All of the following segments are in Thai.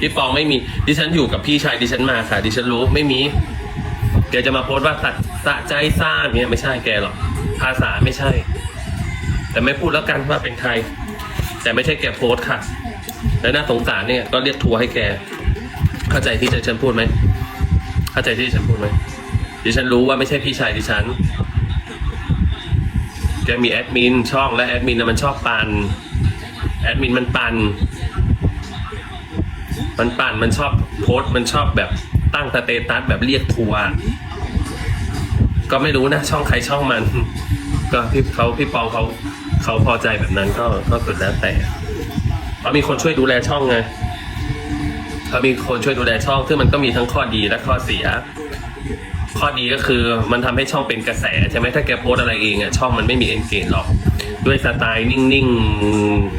พี่ปองไม่มีดิฉันอยู่กับพี่ชายดิฉันมาค่ะดิฉันรู้ไม่มีแกจะมาโพสต์ว่าสะสะใจซ่าเนี่ยไม่ใช่แกหรอกภาษาไม่ใช่ แต่ไม่พูดแล้วกันว่าเป็นใคร แต่ไม่ใช่แกโพสต์ค่ะ และน่าสงสารเนี่ยก็เรียกทัวร์ให้แก เข้าใจที่ดิฉันพูดไหมเข้าใจที่ฉันพูดไหมดิฉันรู้ว่าไม่ใช่พี่ชายดิฉันแกมีแอดมินช่องและแอดมินนะมันชอบปันแอดมินมันปัน มันปั่นมันชอบโพสต์มันชอบแบบตั้งสเตตัสแบบเรียกทัวร์ก็ไม่รู้นะ ช่องใครช่องมัน ก็พี่เขาพี่ปองเขาเขาพอใจแบบนั้นก็ก็สุดแล้วแต่เขามีคนช่วยดูแลช่องไงเขามีคนช่วยดูแลช่อง ซึ่งมันก็มีทั้งข้อดีและข้อเสีย ข้อดีก็คือมันทำให้ช่องเป็นกระแสใช่ไหมถ้าแกโพสอะไรเองอะช่องมันไม่มีเอนเกจหรอก ด้วยสไตล์นิ่งๆ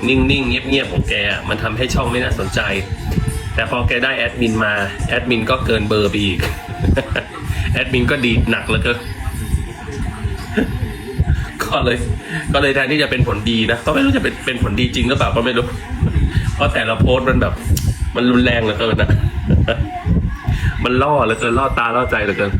นิ่งๆเงียบๆของแก มันทำให้ช่องไม่น่าสนใจ แต่พอแกได้แอดมินมาแอดมินก็เกินเบอร์ไปอีก แอดมินก็ดีดหนักแล้วก็ก็เลย ก็เลยแทนที่จะเป็นผลดีนะก็ไม่รู้จะเป็นเป็นผลดีจริงหรือเปล่าก็ไม่รู้เพราะแต่ละโพสต์มันแบบ มันรุนแรงเหลือเกินนะมันล่อเหลือเกินล่อตาล่อใจเหลือเกิน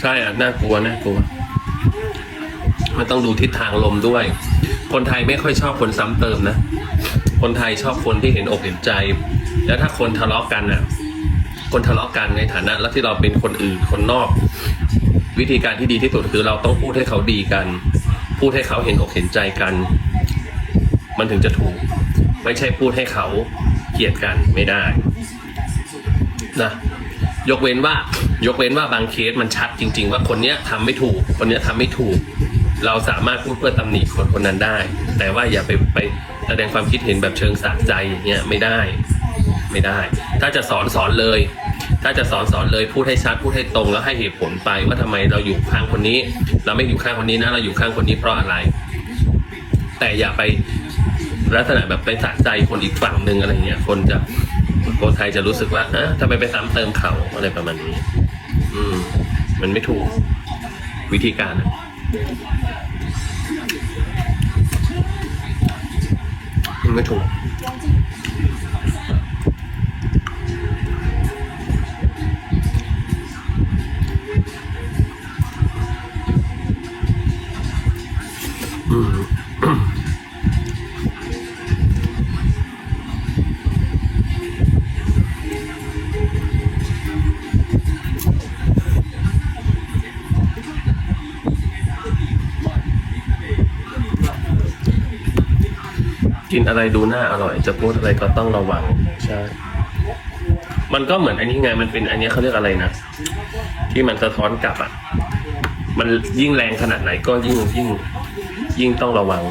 ใช่อะน่ากลัวน่ากลัว มันต้องดูทิศทางลมด้วย คนไทยไม่ค่อยชอบคนซ้ำเติมนะ คนไทยชอบคนที่เห็นอกเห็นใจ แล้วถ้าคนทะเลาะกันน่ะ คนทะเลาะกันในฐานะ แล้วที่เราเป็นคนอื่นคนนอก วิธีการที่ดีที่สุดคือเราต้องพูดให้เขาดีกัน พูดให้เขาเห็นอกเห็นใจกัน มันถึงจะถูก ไม่ใช่พูดให้เขาเกลียดกันไม่ได้นะยกเว้นว่ายกเว้นว่าบางเคสมันชัดจริง ๆ ว่าคนเนี้ยทำไม่ถูก คนเนี้ยทำไม่ถูก เราสามารถพูดเพื่อตำหนิคนคนนั้นได้ แต่ว่าอย่าไปไปแสดงความคิดเห็นแบบเชิงสะใจอย่างเงี้ยไม่ได้ไม่ได้ ถ้าจะสอนสอนเลย ถ้าจะสอนสอนเลยพูดให้ชัดพูดให้ตรงแล้วให้เหตุผลไปว่าทำไมเราอยู่ข้างคนนี้ เราไม่อยู่ข้างคนนี้นะเราอยู่ข้างคนนี้เพราะอะไร แต่อย่าไปลักษณะแบบไปสะใจคนอีกฝั่งหนึ่งอะไรเงี้ย คนจะคนไทยจะรู้สึกว่าอะทำไมไปซ้ำเติมเขาอะไรประมาณนี้ อืม มันไม่ถูกวิธีการอะ มันไม่ อืมกินอะไรดูน่าอร่อย จะพูดอะไรก็ต้องระวังใช่มันก็เหมือนอันนี้ไงมันเป็นอันนี้เขาเรียกอะไรนะที่มันสะท้อนกลับอะ มันยิ่งแรงขนาดไหนก็ยิ่งยิ่งยิ่งต้องระวัง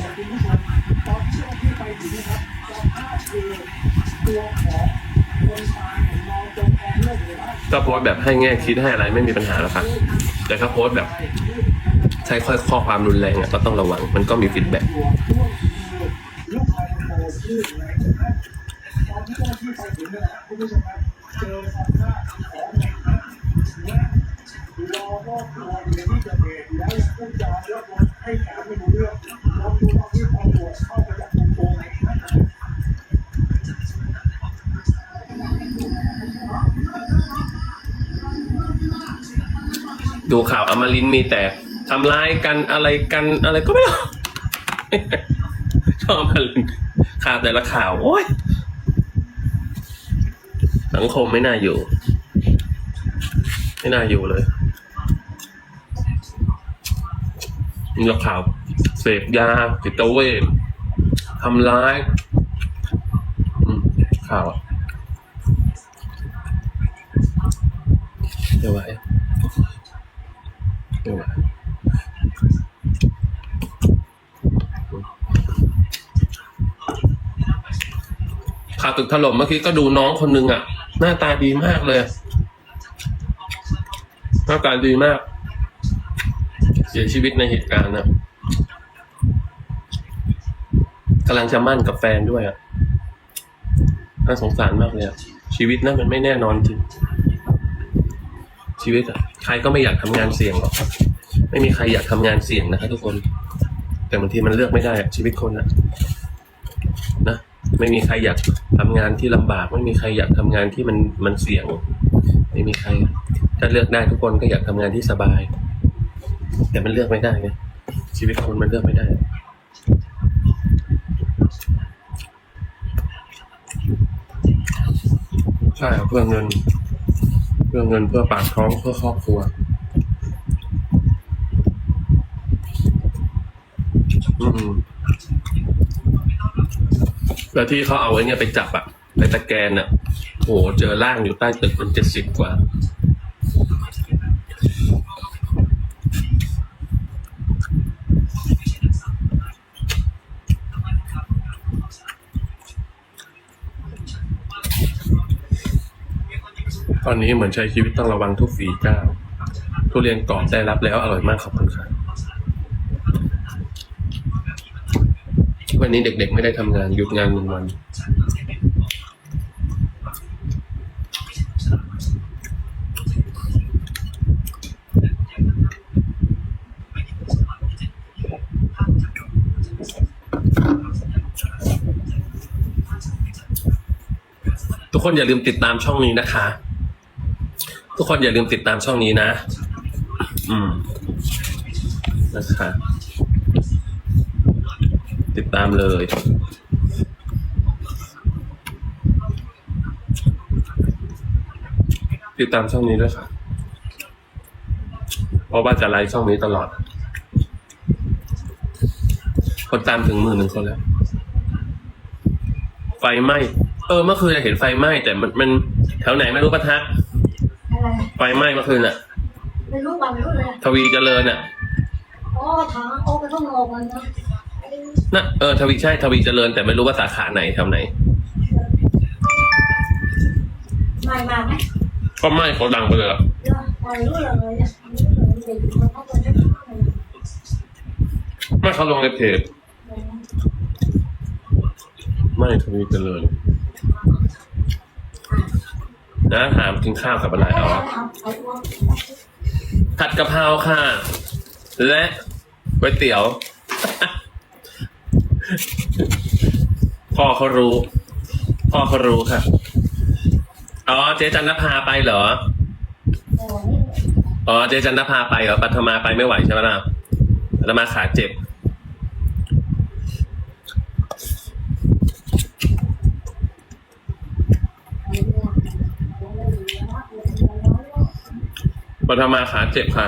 ก็โพสต์แบบให้แง่คิดให้อะไรไม่มีปัญหาแล้วครับแต่ถ้าโพสต์แบบ ใช้ข้อข้อความรุนแรงอะก็ต้องระวัง มันก็มีฟีดแบ็ก ดูข่าวอมรินมีแต่ทำร้ายกันอะไรกันอะไรก็ไม่รู้ ชอบอมรินข่าวแต่ละข่าว โอ้ย สังคมไม่น่าอยู่ ไม่น่าอยู่เลยมีข่าวเสพยาจิดตเวชทำร้ายข่าวอะเดี๋ยวไว้ข่าวตึกถล่มเมื่อกี้ก็ดูน้องคนหนึ่งอะ หน้าตาดีมากเลย หน้าตาดีมาก เสียชีวิตในเหตุการณ์นะกำลังจะมั่นกับแฟนด้วยอะน่าสงสารมากเลยอะชีวิตนั้นมันไม่แน่นอนจริง ชีวิตอะใครก็ไม่อยากทำงานเสี่ยงหรอกไม่มีใครอยากทำงานเสี่ยงนะครับทุกคน แต่บางทีมันเลือกไม่ได้อะชีวิตคนอะนะ ไม่มีใครอยากทำงานที่ลำบาก ไม่มีใครอยากทำงานที่มันมันเสี่ยง ไม่มีใครถ้าเลือกได้ทุกคนก็อยากทำงานที่สบาย แต่มันเลือกไม่ได้ไงชีวิตคนมันเลือกไม่ได้ใช่เพื่อเงิน เพื่อเงินเพื่อปากท้องเพื่อครอบครัว อืม แล้วที่เขาเอาไว้เนี่ยไปจับอะไปตะแกนอะโหเจอร่างอยู่ใต้ตึกมันเจ็ดสิบกว่า ตอนนี้เหมือนใช้ชีวิตต้องระวังทุกฝีก้าวทุเรียนกรอบได้รับแล้วอร่อยมากขอบคุณครับ วันนี้เด็กๆไม่ได้ทำงานหยุดงานหนึ่งวัน ทุกคนอย่าลืมติดตามช่องนี้นะคะ ทุกคนอย่าลืมติดตามช่องนี้นะ อืม นะคะ ติดตามเลยติดตามช่องนี้ด้วยค่ะ เพราะว่าจะไลฟ์ช่องนี้ตลอด คนตามถึงหมื่นหนึ่งคนแล้ว ไฟไหม้ เออ เมื่อคืนเห็นไฟไหม้แต่มันมันแถวไหนไม่รู้ปะทะอะไรไฟไหม้เมื่อคืนอะไม่รู้ว่าไม่รู้เลยทวีเจริญอะอ๋อถามโอ้ไปข้างนอกมันนะไอ้ นะเออทวีใช่ทวีเจริญแต่ไม่รู้ว่าสาขาไหนแถวไหน ไม่มาไหมก็ไหม้เขาดังไปเลยอะเดี๋ยวไม่รู้เลยเนี่ยไม่รู้เลยเด็กมันต้องไปที่ข้างนอกไม่เขาลงในเพจไม่ทวีเจริญนะถามกินข้าวกับอะไรอ๋อผัดกะเพราค่ะ และก๋วยเตี๋ยว พ่อเขารู้ พ่อเขารู้ค่ะ อ๋อ เจ๊จันทภาไปเหรอ อ๋อ เจ๊จันทภาไปเหรอปัทมาไปไม่ไหวใช่ไหมล่ะปัทมาขาเจ็บ ปัทมาขาเจ็บค่ะ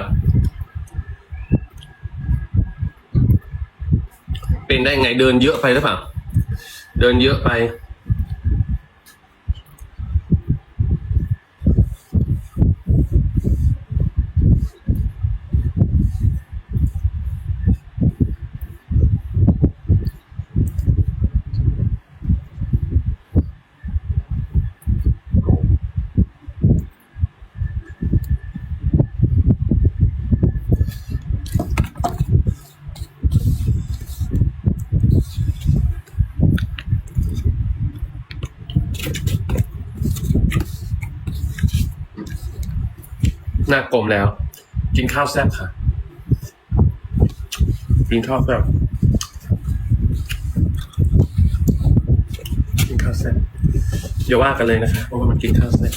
เป็นได้ไงเดินเยอะไปหรือเปล่า เดินเยอะไป หน้ากลมแล้ว กินข้าวแซ่บค่ะ กินข้าวแซ่บกินข้าวแซ่บอย่าว่ากันเลยนะคะเพราะว่ามันกินข้าวแซ่บ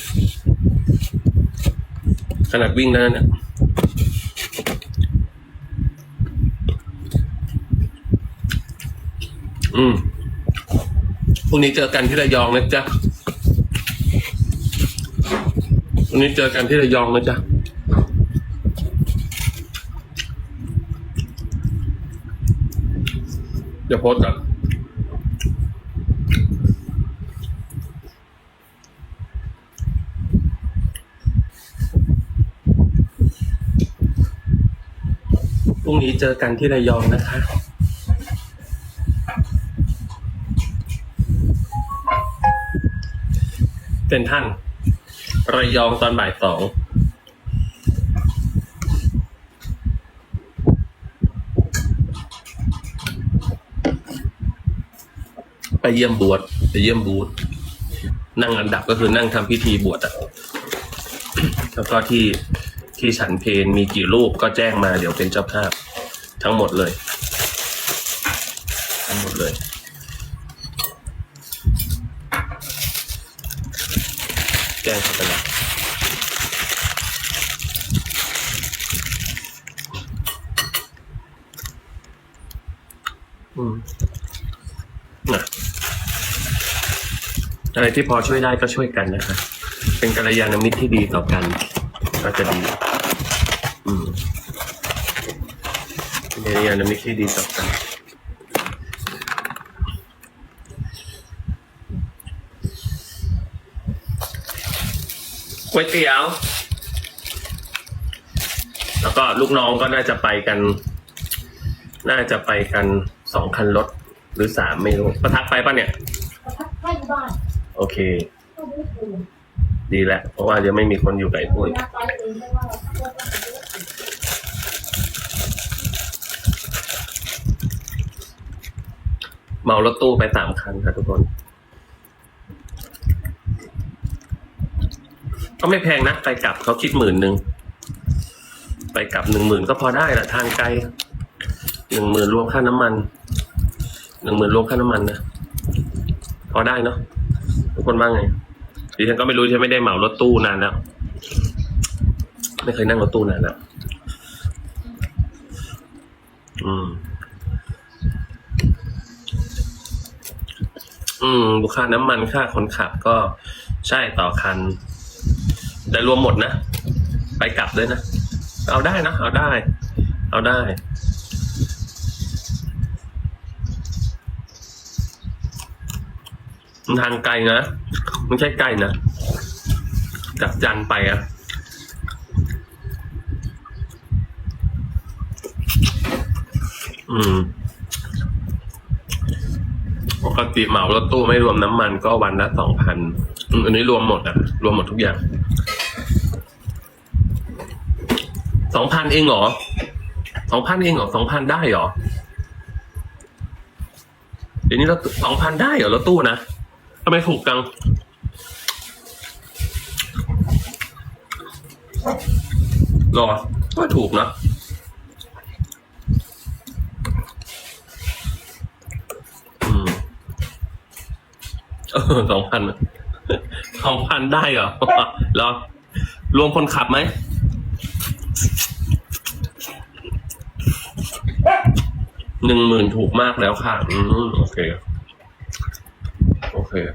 ขนาดวิ่งนั้นน่ะอืมพรุ่งนี้เจอกันที่ระยองนะจ๊ะวันนี้เจอกันที่ระยองนะจ๊ะ เดี๋ยวโพสก่อนพรุ่งนี้เจอกันที่ระยองนะคะเป็นท่าน ระยองตอนบ่ายสอง ไปเยี่ยมบวชไปเยี่ยมบูธนั่งอันดับก็คือนั่งทำพิธีบวชอะแล้วก็ที่ที่ฉันเพนมีกี่รูปก็แจ้งมาเดี๋ยวเป็นเจ้าภาพทั้งหมดเลยกันหมดเลยแกล้งเขาไปแล้วอืมนะ อะไรที่พอช่วยได้ก็ช่วยกันนะครับเป็นกัลยาณมิตรที่ดีต่อกัน ก็จะดี อืมเป็นกัลยาณมิตรที่ดีต่อกันก๋วยเตี๋ยว แล้วก็ลูกน้องก็น่าจะไปกัน น่าจะไปกันสองคันรถหรือสามไม่รู้ ประทักไปปะเนี่ย ประทับให้บ้าน โอเค ดีแล้วเพราะว่ายังไม่มีคนอยู่ไก่ปุ้ยเม่ว่าก็ต้องไปเลือกอีกเมารถตู้ไปสามคันค่ะทุกคน ก็ไม่แพงนะไปกลับเขาคิดหมื่นหนึ่งไปกลับหนึ่งหมื่นก็พอได้ละทางไกลหนึ่งหมื่นรวมค่าน้ำมันหนึ่งหมื่นรวมค่าน้ำมันนะพอได้เนาะ ทุกคนว่างไงดิฉันก็ไม่รู้ฉันไม่ได้เหมารถตู้นานแล้วไม่เคยนั่งรถตู้นานแล้ว อืม อืมบุค่าน้ำมันค่าคนขับก็ใช่ต่อคัน แต่รวมหมดนะ ไปกลับด้วยนะ เอาได้นะ เอาได้ เอาได้ มันทางไกลนะไม่ใช่ใกล้นะจากจันไปอะอืมปกติเหมารถตู้ไม่รวมน้ำมันก็วันละสองพันอันนี้รวมหมดอะ รวมหมดทุกอย่างสองพันเองเหรอสองพันเองเหรอสองพันได้เหรอเดี๋ยวนี้เราสองพันได้เหรอรถตู้นะ ทำไมถูกจัง รอก็ถูกนะอือสองพันสองพันได้เหรอรอรวมคนขับไหม หนึ่งหมื่นถูกมากแล้วค่ะ อืม โอเค โอเค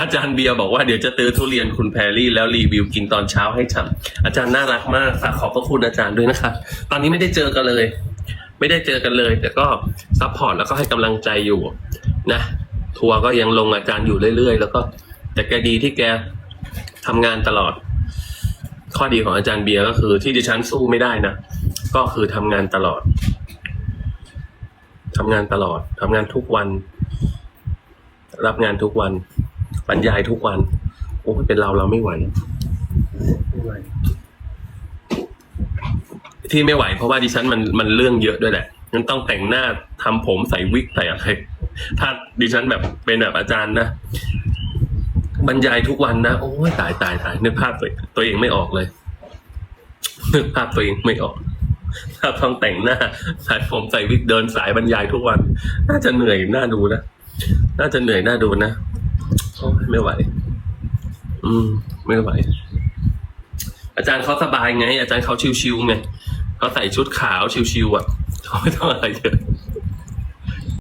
อาจารย์เบียร์บอกว่าเดี๋ยวจะตื้อทุเรียนคุณแพรรี่แล้วรีวิวกินตอนเช้าให้ฉ่ำอาจารย์น่ารักมากฝากขอบพระคุณอาจารย์ด้วยนะคะตอนนี้ไม่ได้เจอกันเลย ไม่ได้เจอกันเลย แต่ก็ซัพพอร์ตแล้วก็ให้กำลังใจอยู่นะทัวร์ก็ยังลงอาจารย์อยู่เรื่อยๆ แล้วก็แต่แกดีที่แกทำงานตลอด ข้อดีของอาจารย์เบียร์ก็คือที่ดิฉันสู้ไม่ได้นะก็คือทำงานตลอดทำงานตลอดทำงานทุกวัน รับงานทุกวันบรรยายทุกวันโอ้เป็นเราเราไม่ไหวไม่ไหวที่ไม่ไหวเพราะว่าดิฉันมันมันเรื่องเยอะด้วยแหละมันต้องแต่งหน้าทำผมใส่วิกใส่อะไรถ้าดิฉันแบบเป็นแบบอาจารย์นะ บรรยายทุกวันนะ โอ้ยตายตายตายนึกภาพตัวตัวเองไม่ออกเลยนึกภาพตัวเองไม่ออกถ้าต้องแต่งหน้าใส่ผมใส่วิกเดินสายบรรยายทุกวัน น่าจะเหนื่อยน่าดูนะน่าจะเหนื่อยน่าดูนะโอ้ยไม่ไหว อืม ไม่ไหว อาจารย์เขาสบายไง อาจารย์เขาชิวๆไงเขาใส่ชุดขาวชิวๆอะเขาไม่ต้องอะไรเยอะ